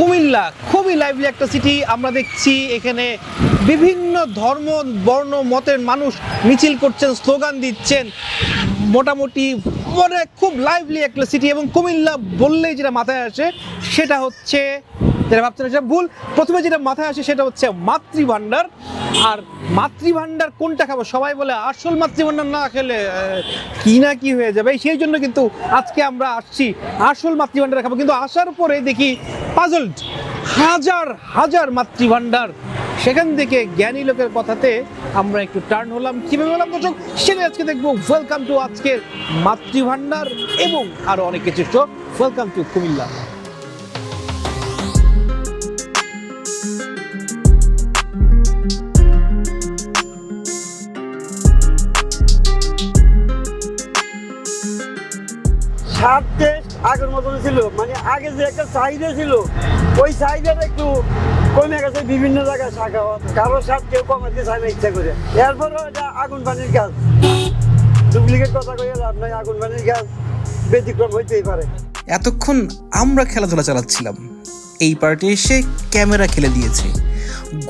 কুমিল্লা, খুবই লাইভলি একটা সিটি আমরা দেখছি এখানে বিভিন্ন ধর্ম, বর্ণ, মতের মানুষ মিছিল করছেন, স্লোগান দিচ্ছেন। মোটামুটি মানে খুব লাইভলি একটা সিটি এবং কুমিল্লা বললেই যেটা মাথায় আসে, সেটা হচ্ছে যেটা ভাবছেন সেটা ভুল। প্রথমে যেটা মাথায় আসে সেটা হচ্ছে মাতৃভাণ্ডার। আর মাতৃভাণ্ডার কোনটা খাব? সবাই বলে আসল মাতৃভাণ্ডার না খেলে কি না কি হয়ে যাবে? সেই জন্য কিন্তু আজকে আমরা আসছি আসল মাতৃভাণ্ডার খাব। কিন্তু আসার পরে দেখি পাজলড হাজার হাজার মাতৃভাণ্ডার। সেখান থেকে জ্ঞানী লোকের কথাতে আমরা একটু টার্ন হলাম। কীভাবে হলাম দর্শক? সেটা আজকে দেখব ওয়েলকাম টু আজকের মাতৃভাণ্ডার এবং আরও অনেক কিছু। So welcome to Comilla. আগের মতন ছিল। মানে আগে যে একটা চাহিদা ছিল, ওই চাহিদাটা একটু কমে গেছে, বিভিন্ন জায়গায় শাখা কারও সাত কেউ কমাতে চায় না, ইচ্ছা করে। এরপরও এটা আগুন পানির গাছ ডুপ্লিকেট কথা কইয়া লাভ নাই, আগুন পানির গাছ ব্যতিক্রম হইতেই পারে। এতক্ষণ আমরা খেলাধুলা চালাচ্ছিলাম। এই পার্টি এসে ক্যামেরা খেলে দিয়েছে।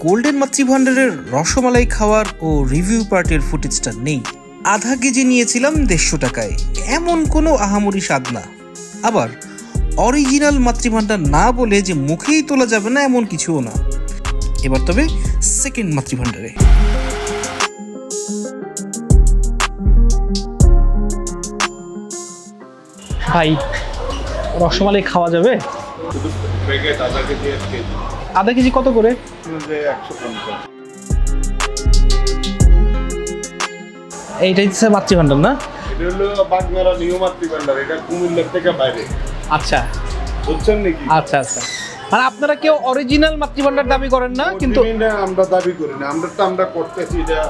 গোল্ডেন মাতৃভাণ্ডারের রসমালাই খাওয়ার ও রিভিউ পার্টির ফুটেজটা নেই। আধা কেজি নিয়েছিলাম দেড়শো টাকায়। এমন কোনো আহামরি স্বাদ না। আবার অরিজিনাল মাতৃভাণ্ডার না বলে যে মুখেই তোলা যাবে না এমন কিছুও না। এবার তবে সেকেন্ড মাতৃভাণ্ডারে। ভাই রসমালাই খাওয়া যাবে? আধা কেজি কত করে? একশো হচ্ছে মাতৃভাণ্ডার না? এটা হলো বাগনারা নিউ মাতৃভান্ডার এটা কুমিল্লার থেকে বাইরে। আচ্ছা। বুঝছেন নাকি? আচ্ছা আচ্ছা। মানে আপনারা কেউ অরিজিনাল মাতৃভাণ্ডার দাবি করেন না কিন্তু আমরা দাবি করি না। আমরা তো আমরা করতেছি এটা।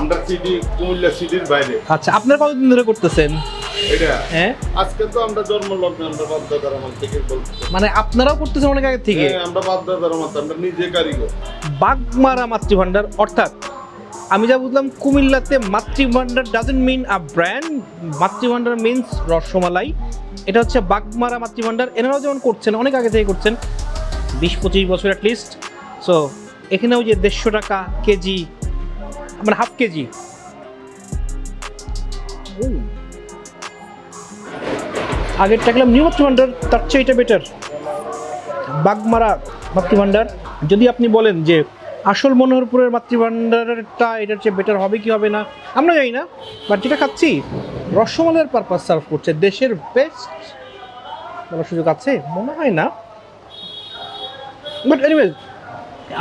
আমরা সিটি কুমিল্লা সিটির বাইরে। আচ্ছা আপনারা কতদিন ধরে করতেছেন? এটা? হ্যাঁ? আজকে তো আমরা জন্মলগ্ন আমরা বাধ্যতার থেকে বলছি মানে আপনারাও করতেছেন অনেক আগে থেকে? হ্যাঁ, আমরা বাধ্যতার আমার আমরা নিজে কারিগর। বাগমারা মাতৃভাণ্ডার অর্থাৎ আমি যা বুঝলাম কুমিল্লাতে Matribhandar doesn't mean a brand Matribhandar means rasmalai. এটা হচ্ছে বাগমারা মাতৃভাণ্ডার। এনারাও যেমন করছেন, অনেক আগে থেকে করছেন, বিশ পঁচিশ বছর অ্যাটলিস্ট সো এখানেও যে দেড়শো টাকা কেজি মানে হাফ কেজি। আগেরটা গেলাম নিউ মাতৃভাণ্ডার, তার চেয়ে এটা বেটার বাগমারা মাতৃভাণ্ডার। যদি আপনি বলেন যে আসল মনোহরপুরের মাতৃভাণ্ডারটা এটার চেয়ে বেটার হবে কি হবে না, আমরা জানি না বাট যেটা খাচ্ছি। রসমালাইয়ের পারপাস সার্ভ করছে দেশের বেস্ট বলার সুযোগ আছে? মনে হয় না। বাট এনিওয়েজ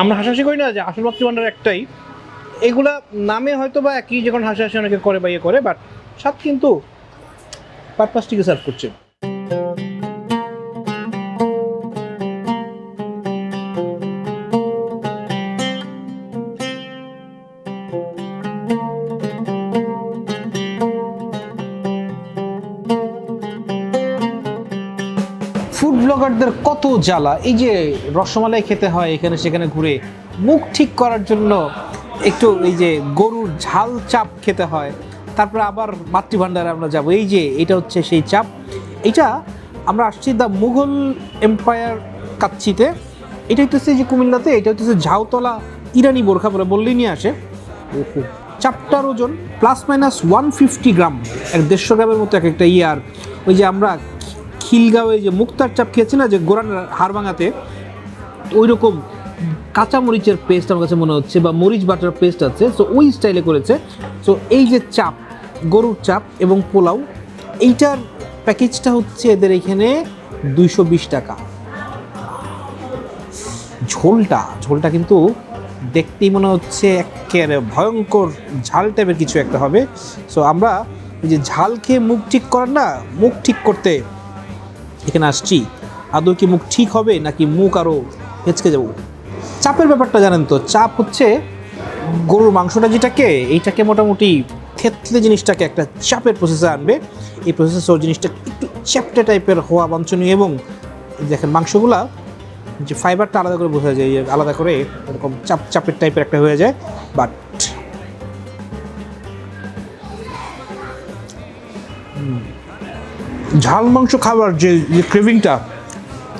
আমরা হাসাহাসি করি না যে আসল মাতৃভাণ্ডার একটাই। এগুলা নামে হয়তো বা একই যখন হাসাহাসি অনেকে করে বা ইয়ে করে বাট সাত কিন্তু পারপাসটিকে সার্ভ করছে। ব্লগারদের কত জ্বালা? এই যে রসমালাই খেতে হয় এখানে সেখানে ঘুরে, মুখ ঠিক করার জন্য একটু এই যে গরুর ঝাল চাপ খেতে হয়। তারপরে আবার মাতৃভাণ্ডারে আমরা যাব। এই যে এটা হচ্ছে সেই চাপ। এটা আমরা আসছি দ্য মুঘল এম্পায়ার কাচ্ছিতে এটা হচ্ছে যে কুমিল্লাতে, এটা হচ্ছে ঝাউতলা ইরানি বোরখা বলে বললেই নিয়ে আসে। চাপটার ওজন plus minus one fifty gram. এক দেড়শো গ্রামের মতো এক একটা ইয়ার। ওই যে আমরা খিলগাঁওয়ে যে মুক্তার চাপ খেয়েছে না যে গোরান হাড়ভাঙাতে ওই রকম কাঁচা মরিচের পেস্ট আমার কাছে মনে হচ্ছে বা মরিচ বাটার পেস্ট আছে সো ওই স্টাইলে করেছে। সো এই যে চাপ, গরুর চাপ এবং পোলাও, এইটার প্যাকেজটা হচ্ছে এদের এখানে দুইশো বিশ টাকা। ঝোলটা ঝোলটা কিন্তু দেখতেই মনে হচ্ছে একেবারে ভয়ঙ্কর ঝাল টাইপের কিছু একটা হবে। সো আমরা যে ঝাল খেয়ে মুখ ঠিক করার না, মুখ ঠিক করতে এখানে আসছি। আদৌ কি মুখ ঠিক হবে নাকি মুখ আরও হেঁচকে যাব? চাপের ব্যাপারটা জানেন তো, চাপ হচ্ছে গরুর মাংসটা যেটাকে, এইটাকে মোটামুটি থেতলে জিনিসটাকে একটা চাপের প্রসেসে আনবে। এই প্রসেসে ওর জিনিসটা একটু চ্যাপটে টাইপের হওয়া বাঞ্ছনীয় এবং দেখেন মাংসগুলা যে ফাইবারটা আলাদা করে বোঝা যায়, আলাদা করে এরকম চাপ, চাপের টাইপের একটা হয়ে যায়। বাট ঝাল মাংস খাবার যে যে ক্রেভিংটা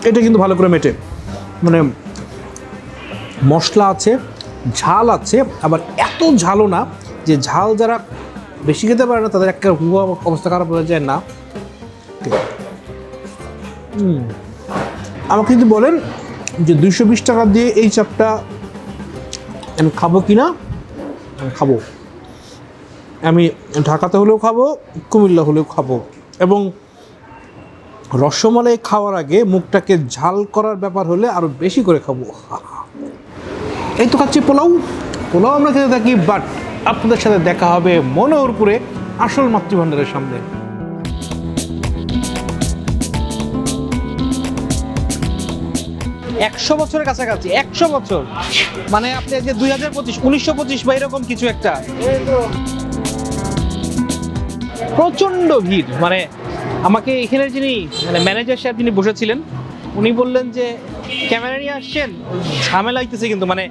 এটা কিন্তু ভালো করে মেটে। মানে মশলা আছে, ঝাল আছে, আবার এত ঝালও না যে ঝাল যারা বেশি খেতে পারে না, তাদের একটা হুয়া অবস্থা খারাপ হয়ে যায়, না। আমাকে যদি বলেন যে দুইশো বিশ টাকা দিয়ে এই চাপটা আমি খাব কি না? খাব। আমি ঢাকাতে হলেও খাব, কুমিল্লা হলেও খাব। এবং রসমালাই খাওয়ার আগে মুখটাকে ঝাল করার ব্যাপার হলে আরও বেশি করে খাব। এই তো খাচ্ছি পোলাও। পোলাও আমরা খেতে থাকি বাট আপনাদের সাথে দেখা হবে মনোহরপুরে আসল মাতৃভাণ্ডারের সামনে। একশো বছরের কাছাকাছি, একশো বছর। মানে আপনি যে দুই হাজার পঁচিশ, উনিশশো পঁচিশ বা এরকম কিছু একটা। প্রচণ্ড ভিড় মানে আমাকে এখানে যিনি মানে ম্যানেজার সাহেব যিনি বসেছিলেন, উনি বললেন যে, ক্যামেরা নিয়ে আসছেন? ঝামেলা হইতেছে কিন্তু মানে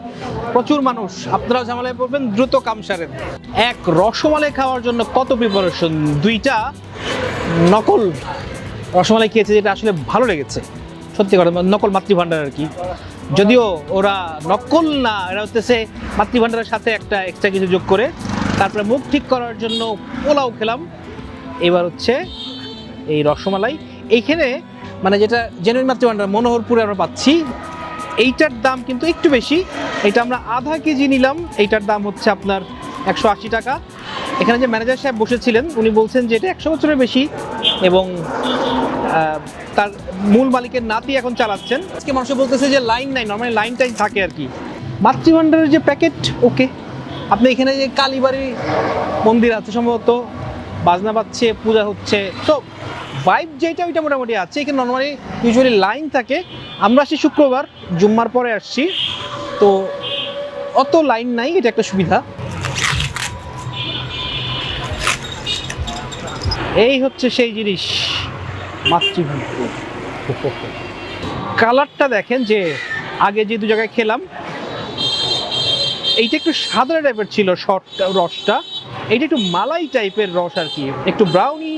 প্রচুর মানুষ। আপনারাও ঝামেলায় পড়বেন, দ্রুত কাম সারেন। এক রসমালাই খাওয়ার জন্য কত প্রিপারেশন দুইটা নকল রসমালাই খেয়েছে, যেটা আসলে ভালো লেগেছে। সত্যি কথা মানে নকল মাতৃভাণ্ডার আর কি। যদিও ওরা নকল না, এরা হচ্ছে মাতৃভাণ্ডারের সাথে একটা এক্সট্রা কিছু যোগ করে। তারপরে মুখ ঠিক করার জন্য পোলাও খেলাম। এবার হচ্ছে এই রসমালাই। এইখানে মানে যেটা জেনুইন মাতৃভাণ্ডার মনোহরপুরে আমরা পাচ্ছি, এইটার দাম কিন্তু একটু বেশি। এটা আমরা আধা কেজি নিলাম, এইটার দাম হচ্ছে আপনার একশো আশি টাকা। এখানে যে ম্যানেজার সাহেব বসেছিলেন, উনি বলছেন যে এটা একশো বছরের বেশি এবং তার মূল মালিকের নাতি এখন চালাচ্ছেন। আজকে মানুষ বলতেছে যে লাইন নাই নর্মালি লাইন টাইন থাকে আর কি। মাতৃভাণ্ডারের যে প্যাকেট ওকে আপনি এখানে যে কালীবাড়ি মন্দির আছে সম্ভবত, বাজনা বাজছে, পূজা হচ্ছে। তো ভাইব যেটা, ওইটা মোটামুটি আছে। এখানে নর্মালি ইউজুয়ালি লাইন থাকে। আমরা আসছি শুক্রবার, জুম্মার পরে আসছি। তো অত লাইন নাই, এটা একটা সুবিধা। এই হচ্ছে সেই জিনিস কালারটা দেখেন যে, আগে যে দু জায়গায় খেলাম, এইটা একটু সাদা টাইপের ছিল শর্টটা রসটা। এইটা একটু মালাই টাইপের রস আর কি। একটু ব্রাউনি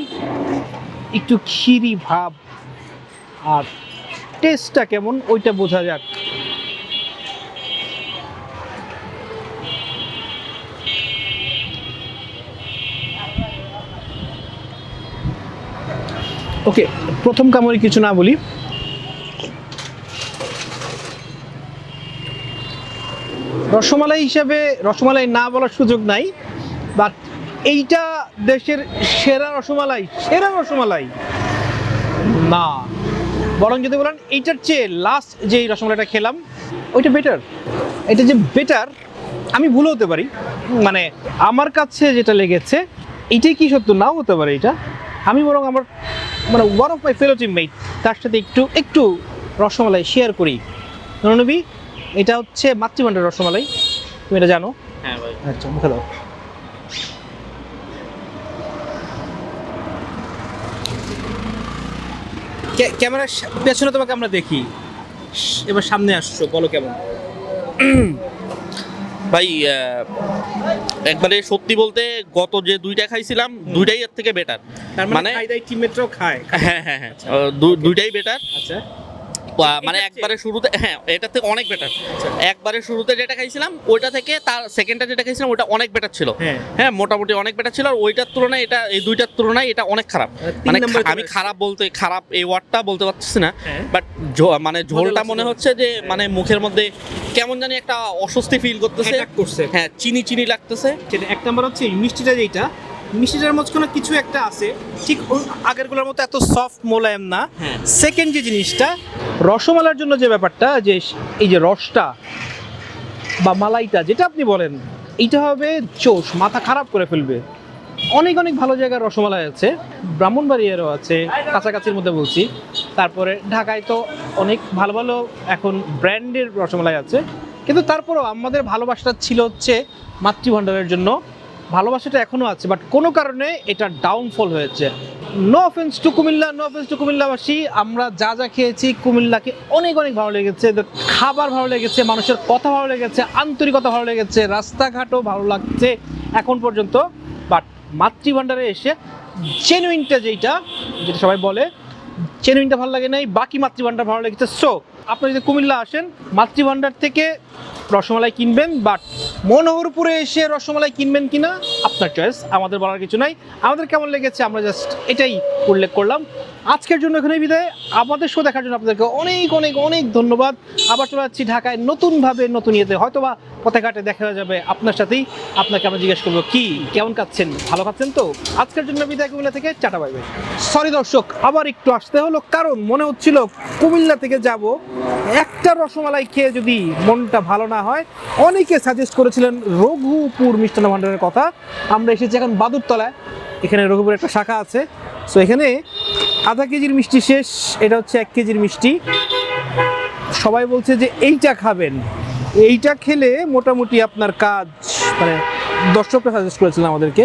একটু ক্ষীরি ভাব আর টেস্টটা কেমন, ওইটা বোঝা যাক। ওকে প্রথম কামড়ে কিছু না বলি। রসমালাই হিসাবে রসমালাই না বলার সুযোগ নাই। এইটা দেশের সেরা রসমালাই সেরা রসমালাই। না। বরং যদি বলেন এইটার চেয়ে লাস্ট যে রসমালাইটা খেলাম ওইটা বেটার এটা যে বেটার আমি ভুল হতে পারি। মানে আমার কাছে যেটা লেগেছে এইটাই কি সত্য? নাও হতে পারে এটা। আমি বরং আমার মানে one of my fellow teammate তার সাথে একটু একটু রসমালাই শেয়ার করি। নবী এটা হচ্ছে মাতৃভাণ্ডার রসমালাই। তুমি এটা জানো? হ্যাঁ ভাই। আচ্ছা মুখে দাও। ক্যামেরার পেছনে তোমাকে আমরা দেখি। এবার সামনে আসছো বলো কেমন? ভাই একবারে সত্যি বলতে গত যে দুইটা খাইছিলাম দুইটাই এর থেকে বেটার মানে মানে টিমমেটরাও খায়। হ্যাঁ হ্যাঁ হ্যাঁ। দুইটাই বেটার আচ্ছা। মানে একবারে শুরুতে হ্যাঁ এটা থেকে অনেক বেটার একবারে শুরুতে যেটা খাইছিলাম ওইটা থেকে তার সেকেন্ডটা যেটা খাইছিলাম ওটা অনেক বেটার ছিল। হ্যাঁ। হ্যাঁ মোটামুটি অনেক বেটার ছিল আর ওইটার তুলনায় এটা এই দুইটার তুলনায় এটা অনেক খারাপ। মানে আমি খারাপ বলতে খারাপ এই ওয়ার্ডটা বলতে পারছি না হ্যাঁ। বাট মানে ঝোলটা মনে হচ্ছে যে মানে মুখের মধ্যে কেমন জানি একটা অস্বস্তি ফিল করতেছে। হ্যাঁ চিনি চিনি লাগতেছে। এক নাম্বার হচ্ছে মিষ্টিটা যেটা মিষ্টিটার মাঝখানে কিছু একটা আছে ঠিক আগেরগুলোর মতো এত সফট মোলায়েম না। হ্যাঁ। সেকেন্ড যে জিনিসটা রসমালার জন্য যে ব্যাপারটা, যে এই যে রসটা বা মালাইটা, যেটা আপনি বলেন, এইটা হবে চোষ মাথা খারাপ করে ফেলবে। অনেক অনেক ভালো জায়গার রসমালাই আছে, ব্রাহ্মণবাড়িয়ারও আছে, কাছাকাছির মধ্যে বলছি। তারপরে ঢাকায় তো অনেক ভালো ভালো এখন ব্র্যান্ডের রসমালাই আছে। কিন্তু তারপরেও আমাদের ভালোবাসাটা ছিল হচ্ছে মাতৃভাণ্ডারের জন্য। ভালোবাসাটা এখনও আছে বাট কোনো কারণে এটা ডাউনফল হয়েছে। No offence to Comilla no offence to কুমিল্লাবাসী, আমরা যা যা খেয়েছি, কুমিল্লাকে অনেক অনেক ভালো লেগেছে খাবার ভালো লেগেছে, মানুষের কথা ভালো লেগেছে, আন্তরিকতা ভালো লেগেছে, রাস্তাঘাটও ভালো লাগছে এখন পর্যন্ত বাট মাতৃভাণ্ডারে এসে জেনুইনটা যেইটা, যেটা সবাই বলে চেনুইনটা ভালো লাগে নাই, বাকি মাতৃভাণ্ডার ভালো লেগেছে। সো আপনি যদি কুমিল্লা আসেন, মাতৃভাণ্ডার থেকে রসমালাই কিনবেন বাট মনোহরপুরে এসে রসমালাই কিনবেন কিনা? আপনার চয়েস আমাদের বলার কিছু নাই। আমাদের কেমন লেগেছে? আমরা জাস্ট এটাই উল্লেখ করলাম। আজকের জন্য এখানে বিদায়। আমাদের শো দেখার জন্য আপনাদেরকে অনেক অনেক অনেক ধন্যবাদ। আবার চলে যাচ্ছি ঢাকায় নতুনভাবে, নতুন ইয়েতে। হয়তো বা পথে ঘাটে দেখা যাবে আপনার সাথেই। আপনাকে আমরা জিজ্ঞেস করব, কি? কেমন খাচ্ছেন ভালো খাচ্ছেন তো? আজকের জন্য বিদায়, কুমিল্লা থেকে চাটা পাইবে সরি দর্শক, আবার একটু আসতে হলো। কারণ মনে হচ্ছিল কুমিল্লা থেকে যাব। একটা রসমালাই খেয়ে যদি মনটা ভালো না হয়, অনেকে সাজেস্ট করেছিলেন রঘুপুর মিষ্টান্ন ভাণ্ডারের কথা। আমরা এসেছি এখন বাদুরতলায়। এখানে রঘুপুর একটা শাখা আছে। সো এখানে আধা কেজির মিষ্টি শেষ, এটা হচ্ছে এক কেজির মিষ্টি। সবাই বলছে যে এইটা খাবেন। এইটা খেলে মোটামুটি আপনার কাজ মানে দর্শকরা সাজেস্ট করেছিলেন আমাদেরকে,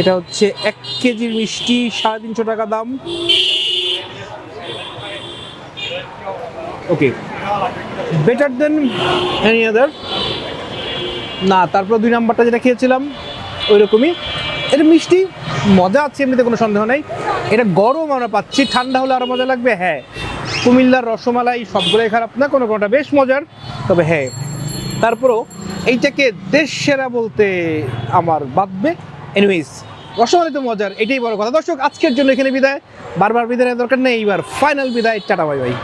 এটা হচ্ছে এক কেজির মিষ্টি, সাড়ে তিনশো টাকা দাম। ওকে বেটার দেন এনি আদার না, তারপর দুই নাম্বারটা যেটা খেয়েছিলাম ওই রকমই এটা মিষ্টি, মজা আছে, এমনিতে কোনো সন্দেহ নেই। এটা গরম আমরা পাচ্ছি, ঠান্ডা হলে আরও মজা লাগবে হ্যাঁ। কুমিল্লার রসমালাই সবগুলোই খারাপ না, কোনো কোনোটা বেশ মজার, তবে হ্যাঁ। তারপরও এইটাকে দেশ সেরা বলতে আমার বাদবে। এনিওয়েজ রসমালাই তো মজার, এটাই বড় কথা। দর্শক, আজকের জন্য এখানে বিদায়। বারবার বিদায় দরকার নেই, এইবার ফাইনাল বিদায়। Tata, bye bye.